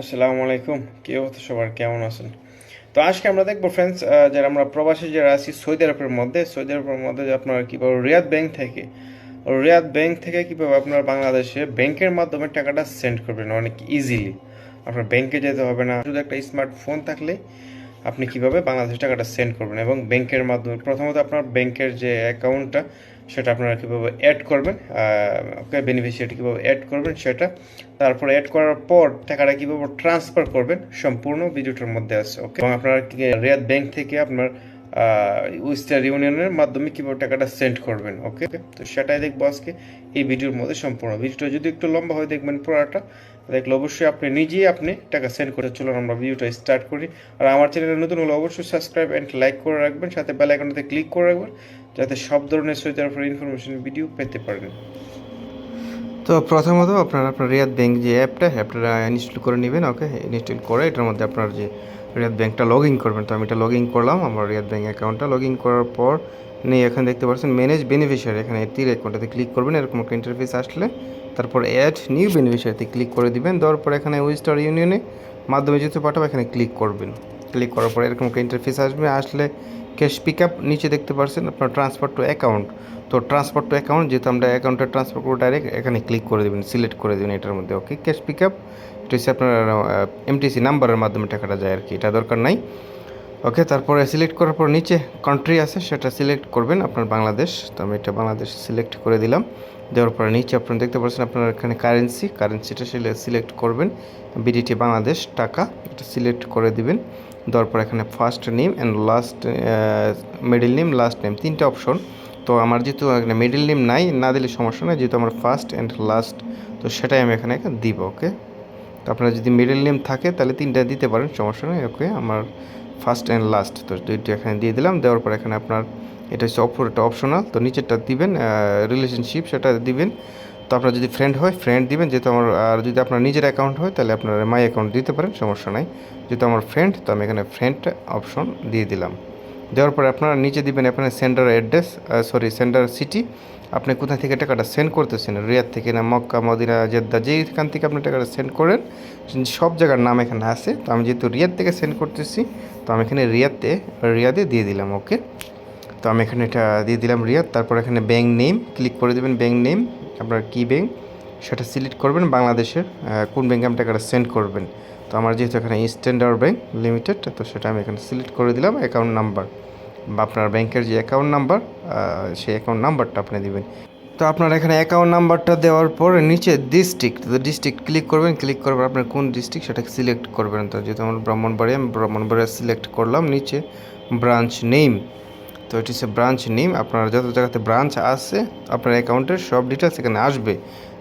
আসসালামু আলাইকুম। কি অবস্থা সবার? কেমন আছেন? তো আজকে আমরা দেখব ফ্রেন্ডস যারা আমরা প্রবাসী, যারা আছি সৌদি আরবের মধ্যে, সৌদি আরবের মধ্যে আপনারা কীভাবে রিয়াদ ব্যাংক থেকে, রিয়াদ ব্যাংক থেকে কীভাবে আপনার বাংলাদেশে ব্যাংকের মাধ্যমে টাকাটা সেন্ড করবেন অনেক ইজিলি আপনার ব্যাংকে যেতে হবে না। শুধু একটা স্মার্টফোন থাকলে আপনি কীভাবে বাংলাদেশে টাকাটা সেন্ড করবেন এবং ব্যাংকের মাধ্যমে, প্রথমত আপনার ব্যাংকের যে অ্যাকাউন্টটা সেটা আপনারা কীভাবে অ্যাড করবেন ওকে বেনিফিশিয়ারি কীভাবে অ্যাড করবেন সেটা, তারপরে অ্যাড করার পর টাকাটা কীভাবে ট্রান্সফার করবেন সম্পূর্ণ ভিডিওটার মধ্যে আছে ওকে এবং আপনারা রিয়াদ ব্যাংক থেকে আপনার ওয়েস্টার ইউনিয়নের মাধ্যমে কীভাবে টাকাটা সেন্ড করবেন ওকে তো সেটাই দেখব আজকে এই ভিডিওর মধ্যে সম্পূর্ণ। ভিডিওটা যদি একটু লম্বা হয় দেখবেন পুরোটা, দেখলে অবশ্যই আপনি নিজেই আপনি টাকা সেন্ড করে চলুন, আমরা ভিডিওটা স্টার্ট করি। আর আমার চ্যানেলে নতুন হলে অবশ্যই সাবস্ক্রাইব অ্যান্ড লাইক করে রাখবেন, সাথে বেল ক্লিক করে রাখবেন। যাতে সব ধরনের সৈতার উপর ইনফরমেশন ভিডিও পেতে পারেন। তো প্রথমত আপনার আপনার রিয়াদ ব্যাংক যে অ্যাপটা অ্যাপটা ইনস্টল করে নেবেন ওকে ইনস্টল করে এটার মধ্যে আপনার যে রিয়াদ ব্যাংকটা লগ ইন করবেন। তো আমি এটা লগ ইন করলাম, আমার রিয়াদ ব্যাংক অ্যাকাউন্টটা লগ ইন করার পর নিয়ে এখানে দেখতে পাচ্ছেন ম্যানেজ বেনিফিশিয়ারি এখানে তীর অ্যাকাউন্টটাতে ক্লিক করবেন, এরকম একটা ইন্টারফেস আসলে। তারপর অ্যাড নিউ বেনিফিশিয়ারিতে ক্লিক করে দিবেন, দেওয়ার পর এখানে ওয়েস্টার ইউনিয়নে মাধ্যমে যেহেতু পাঠাবো, এখানে ক্লিক করবেন। ক্লিক করার পর এরকম একটা ইন্টারফেস আসবে, আসলে ক্যাশ পিক আপ নিচে দেখতে পাচ্ছেন আপনার ট্রান্সফার টু অ্যাকাউন্ট তো ট্রান্সফার টু অ্যাকাউন্ট যেহেতু আমরা অ্যাকাউন্টে ট্রান্সফার করব ডাইরেক্ট এখানে ক্লিক করে দেবেন সিলেক্ট করে দেবেন এটার মধ্যে ওকে ক্যাশ পিক আপ এটা হচ্ছে আপনার এমটিসি নাম্বারের মাধ্যমে টাকাটা যায় আর কি, এটা দরকার নাই। ওকে তারপরে সিলেক্ট করার পর নিচে কান্ট্রি আছে, সেটা সিলেক্ট করবেন আপনার বাংলাদেশ। তো আমি এটা বাংলাদেশ সিলেক্ট করে দিলাম। দেওয়ার পরে নিচে আপনারা দেখতে পাচ্ছেন আপনার এখানে কারেন্সি কারেন্সিটা সিলেক্ট করবেন। বিডিটি বাংলাদেশ টাকা, এটা সিলেক্ট করে দিবেন। দেওয়ার পর এখানে first name and last middle name last name তিনটে অপশন তো আমার যেহেতু এখানে মিডিল নেম নাই, না দিলে সমস্যা নেই, যেহেতু আমার ফার্স্ট অ্যান্ড লাস্ট তো সেটাই আমি এখানে দিব ওকে তো আপনার যদি মিডিল নেম থাকে, তাহলে তিনটা দিতে পারেন, সমস্যা নেই ওকে আমার ফার্স্ট অ্যান্ড লাস্ট তো দুইটা এখানে দিয়ে দিলাম, দেওয়ার পর এখানে আপনার, এটা হচ্ছে অপর একটা অপশনাল তো নিচেরটা দিবেন রিলেশনশিপ সেটা দিবেন। তো আপনার যদি ফ্রেন্ড হয় ফ্রেন্ড দিবেন, যেহেতু আমার, আর যদি আপনার নিজের অ্যাকাউন্ট হয়, তাহলে আপনার মাই অ্যাকাউন্ট দিতে পারেন, সমস্যা নাই। যেহেতু আমার ফ্রেন্ড তো আমি এখানে ফ্রেন্ড অপশন দিয়ে দিলাম। দেওয়ার পরে আপনারা নিচে দিবেন আপনার centre address sorry centre city আপনি কোথা থেকে টাকাটা সেন্ড করতেছেন? রিয়াদ থেকে না মক্কা, মদিনা, জেদ্দা, যেইখান থেকে আপনি টাকাটা সেন্ড করেন, সব জায়গার নাম এখানে আছে। তো আমি যেহেতু রিয়াদ থেকে সেন্ড করতেছি, তো আমি এখানে রিয়াদে রিয়াদে দিয়ে দিলাম ওকে তো আমি এখানে এটা দিয়ে দিলাম রিয়াদ। তারপর এখানে ব্যাঙ্ক নেম ক্লিক করে দেবেন ব্যাঙ্ক নেম আপনার কী ব্যাঙ্ক সেটা সিলেক্ট করবেন, বাংলাদেশের কোন ব্যাঙ্কে আপনি টাকাটা সেন্ড করবেন। তো আমার যেহেতু এখানে স্ট্যান্ডার্ড ব্যাঙ্ক লিমিটেড তো সেটা আমি এখানে সিলেক্ট করে দিলাম অ্যাকাউন্ট নাম্বার বা আপনার ব্যাংকের যে অ্যাকাউন্ট নাম্বার সেই অ্যাকাউন্ট নাম্বারটা আপনি দিবেন। তো আপনার এখানে অ্যাকাউন্ট নাম্বারটা দেওয়ার পর নিচে ডিস্ট্রিক্ট তো ডিস্ট্রিক্ট ক্লিক করবেন ক্লিক পর আপনার কোন ডিস্ট্রিক্ট সেটা সিলেক্ট করবেন। তো যেহেতু আমার ব্রাহ্মণবাড়ি আমি ব্রাহ্মণবাড়িয়া সিলেক্ট করলাম, নিচে ব্রাঞ্চ নেম তো এটি হচ্ছে ব্রাঞ্চ নেম আপনার যত জায়গাতে ব্রাঞ্চ আছে, আপনার অ্যাকাউন্টের সব ডিটেলস এখানে আসবে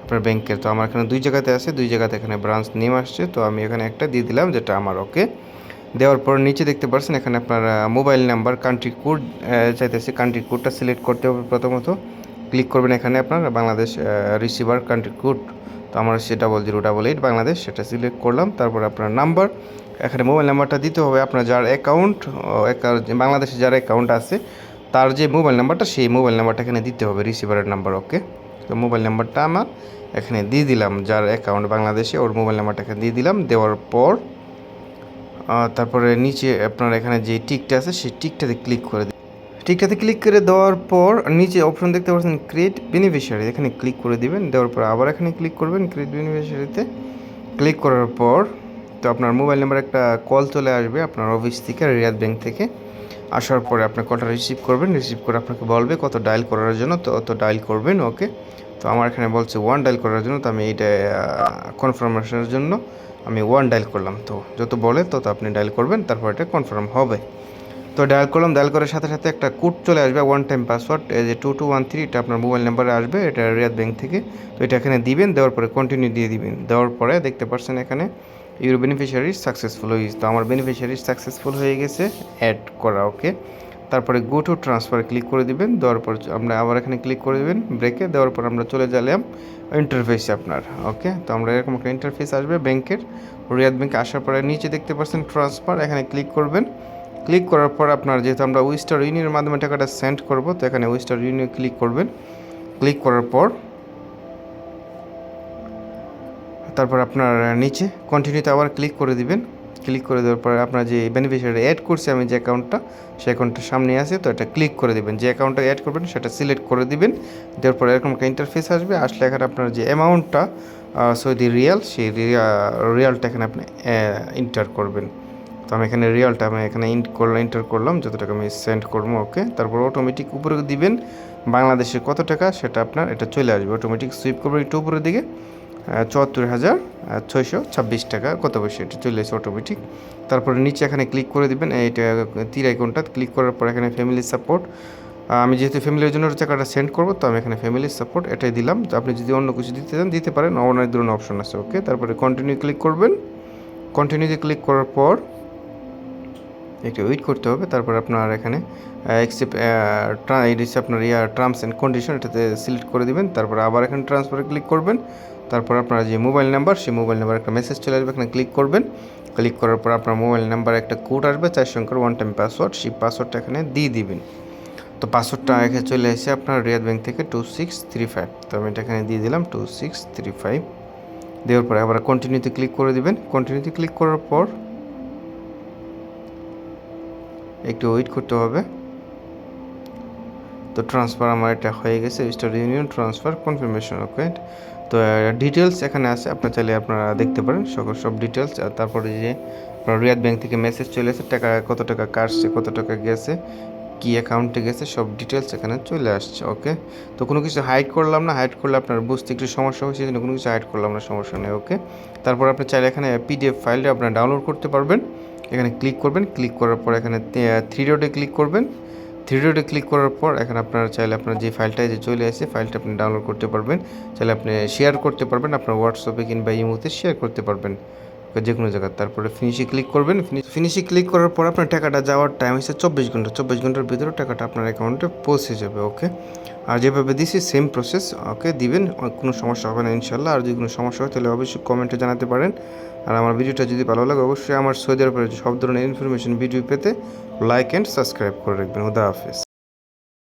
আপনার ব্যাংকের তো আমার এখানে দুই জায়গাতে আছে, দুই জায়গাতে এখানে ব্রাঞ্চ নেম আসছে। তো আমি এখানে একটা দিয়ে দিলাম, যেটা আমার ওকে দেওয়ার পর নিচে দেখতে পাচ্ছেন এখানে আপনার মোবাইল নাম্বার কান্ট্রি কোড চাইতেছে কান্ট্রি কোডটা সিলেক্ট করতে হবে প্রথমত। ক্লিক করবেন এখানে আপনার বাংলাদেশ রিসিভার কান্ট্রি কোড আমার সে double zero double eight Bangladesh, সেটা সিলেক্ট করলাম, তারপর আপনার নাম্বার এখানে মোবাইল নাম্বারটা দিতে হবে আপনার যার অ্যাকাউন্ট বাংলাদেশে যার অ্যাকাউন্ট আছে, তার যে মোবাইল নাম্বারটা সেই মোবাইল নাম্বারটা এখানে দিতে হবে রিসিভারের নাম্বার ওকে তো মোবাইল নাম্বারটা আমার এখানে দিয়ে দিলাম, যার অ্যাকাউন্ট বাংলাদেশে, ওর মোবাইল নাম্বারটা এখানে দিয়ে দিলাম, দেওয়ার পর তারপরে নিচে আপনার এখানে যে টিকটা আছে, সেই টিকটাতে ক্লিক করে টিকটাতে ক্লিক করে দেওয়ার পর নিচে অপশন দেখতে পাচ্ছেন ক্রিয়েট বেনিফিশিয়ারি এখানে ক্লিক করে দিবেন, দেওয়ার পর আবার এখানে ক্লিক করবেন ক্রিয়েট বেনিফিশিয়ারিতে ক্লিক করার পর তো আপনার মোবাইল নাম্বার একটা কল চলে আসবে আপনার অফিস থেকে রিয়াদ ব্যাংক থেকে। আসার পরে আপনি কলটা রিসিভ করবেন রিসিভ করে আপনাকে বলবে কত ডায়াল করার জন্য, তো অত ডায়াল করবেন ওকে তো আমার এখানে বলছে ওয়ান ডায়াল করার জন্য, তো আমি এইটা কনফার্মেশনের জন্য আমি ওয়ান ডায়াল করলাম। তো যত বলে তত আপনি ডায়াল করবেন, তারপর এটা কনফার্ম হবে। তো ডায়াল করলাম ডায়াল করার সাথে সাথে একটা কোড চলে আসবে ওয়ান টাইম পাসওয়ার্ড এই যে টু টু ওয়ান থ্রি এটা আপনার মোবাইল নাম্বারে আসবে, এটা রিয়াদ ব্যাংক থেকে। তো এটা এখানে দিবেন, দেওয়ার পরে কন্টিনিউ দিয়ে দিবেন। দেওয়ার পরে দেখতে পাচ্ছেন এখানে ইউর বেনিফিশিয়ারি সাকসেসফুল হয়ে তো আমার বেনিফিশিয়ারি সাকসেসফুল হয়ে গেছে অ্যাড করা ওকে তারপরে গো টু ট্রান্সফার ক্লিক করে দিবেন, দেওয়ার পর আমরা আবার এখানে ক্লিক করে দেবেন ব্রেকে দেওয়ার পর আমরা চলে গেলাম ইন্টারফেসে আপনার ওকে তো আমরা এরকম একটা ইন্টারফেস আসবে ব্যাংকের রিয়াদ ব্যাংকে আসার পরে নিচে দেখতে পাচ্ছেন ট্রান্সফার এখানে ক্লিক করবেন। ক্লিক করার পর আপনার যেহেতু আমরা উইস্টার ইউনিয়নের মাধ্যমে টাকাটা সেন্ড করব, তো এখানে উইস্টার ইউনিয়ন ক্লিক করবেন। ক্লিক করার পর তারপর আপনার নিচে কন্টিনিউতে আবার ক্লিক করে দিবেন। ক্লিক করে দেওয়ার পরে আপনার যে বেনিফিশিয়ারি অ্যাড করছে, আমি যে অ্যাকাউন্টটা সেই অ্যাকাউন্টটা সামনে আছে, তো এটা ক্লিক করে দিবেন। যে অ্যাকাউন্টটা অ্যাড করবেন, সেটা সিলেক্ট করে দিবেন। দেওয়ার পরে এরকম একটা ইন্টারফেস আসবে। আসলে এখানে আপনার যে অ্যামাউন্টটা সৌদি রিয়াল সেই রিয়ালটা এখানে আপনি ইন্টার করবেন। তো আমি এখানে রিয়ালটা আমি এখানে ইন্ট করলাম এন্টার করলাম যত টাকা আমি সেন্ড করব ওকে তারপর অটোমেটিক উপরে দিবেন, বাংলাদেশে কত টাকা সেটা আপনার এটা চলে আসবে অটোমেটিক সুইপ করবে একটু উপরের দিকে চুয়াত্তর হাজার ছয়শো ছাব্বিশ টাকা, কত পয়সা এটা চলে এসে অটোমেটিক তারপরে নিচে এখানে ক্লিক করে দিবেন এইটা তীর আইকনটা ক্লিক করার পর এখানে ফ্যামিলি সাপোর্ট আমি যেহেতু ফ্যামিলির জন্য টাকাটা সেন্ড করব, তো আমি এখানে ফ্যামিলি সাপোর্ট এটাই দিলাম। তো আপনি যদি অন্য কিছু দিতে চান, দিতে পারেন অনেক ধরনের অপশন আছে ওকে তারপরে কন্টিনিউ ক্লিক করবেন। কন্টিনিউতে ক্লিক করার পর একটু ওয়েট করতে হবে, তারপর আপনার এখানে দিচ্ছে আপনার ইয়া টার্মস অ্যান্ড কন্ডিশন এটাতে সিলেক্ট করে দিবেন, তারপর আবার এখানে ট্রান্সফারে ক্লিক করবেন, তারপর আপনার যে মোবাইল নাম্বার সেই মোবাইল নাম্বার একটা মেসেজ চলে আসবে, এখানে ক্লিক করবেন ক্লিক করার পর আপনার মোবাইল নাম্বার একটা কোড আসবে চার সংখ্যার ওয়ান টাইম পাসওয়ার্ড সেই পাসওয়ার্ডটা এখানে দিয়ে দিবেন। তো পাসওয়ার্ডটা এখানে চলে এসে আপনার রিয়াদ ব্যাংক থেকে টু সিক্স থ্রি ফাইভ তো আমি এটা এখানে দিয়ে দিলাম টু সিক্স থ্রি ফাইভ দেওয়ার পরে আবার কন্টিনিউতে ক্লিক করে দিবেন কন্টিনিউতে ক্লিক করার পর একটু ওয়েট করতে হবে। তো ট্রান্সফার আমার এটা হয়ে গেছে star union transfer confirmation okay তো ডিটেলস এখানে আছে আপনার চাইলে আপনারা দেখতে পারেন, সকল সব ডিটেলস আর তারপরে যে আপনার রিয়াদ ব্যাংক থেকে মেসেজ চলে এসেছে, টাকা কত টাকা কাটছে, কত টাকা গেছে, কি অ্যাকাউন্টে গেছে, সব ডিটেলস এখানে চলে আসছে ওকে তো কোনো কিছু হাইড করলাম না হাইড করলে আপনার বুঝতে একটু সমস্যা সেজন্য কোনো কিছু হাইড করলাম না, সমস্যা নেই ওকে তারপর আপনি চাইলে এখানে পিডিএফ ফাইলটা আপনার ডাউনলোড করতে পারবেন। এখানে ক্লিক করবেন ক্লিক করার পর এখানে থ্রি ডটে ক্লিক করবেন। থ্রি ডটে ক্লিক করার পর এখানে আপনার চাইলে আপনার যে ফাইলটা যে চলে আসে ফাইলটা আপনি ডাউনলোড করতে পারবেন। চাইলে আপনি শেয়ার করতে পারবেন, আপনার হোয়াটসঅ্যাপে কিংবা ইমোতে শেয়ার করতে পারবেন। যে কোনো জায়গায়। তারপরে ফিনিশে ক্লিক করবেন ফিনিশে ক্লিক করার পর আপনার টাকাটা যাওয়ার টাইম হচ্ছে চব্বিশ ঘণ্টা। চব্বিশ ঘণ্টার ভিতরে টাকাটা আপনার অ্যাকাউন্টে পৌঁছে যাবে ওকে আর যেভাবে দিছি সেম প্রসেস ওকে দিবেন, কোনো সমস্যা হবে না ইনশাল্লাহ আর যদি কোনো সমস্যা হয়, তাহলে অবশ্যই কমেন্টে জানাতে পারেন। আর আমার ভিডিওটা যদি ভালো লাগে, অবশ্যই আমার সৌদি আরবের সব ধরনের ইনফরমেশন ভিডিও পেতে লাইক অ্যান্ড সাবস্ক্রাইব করে রাখবেন। উদা হাফেজ।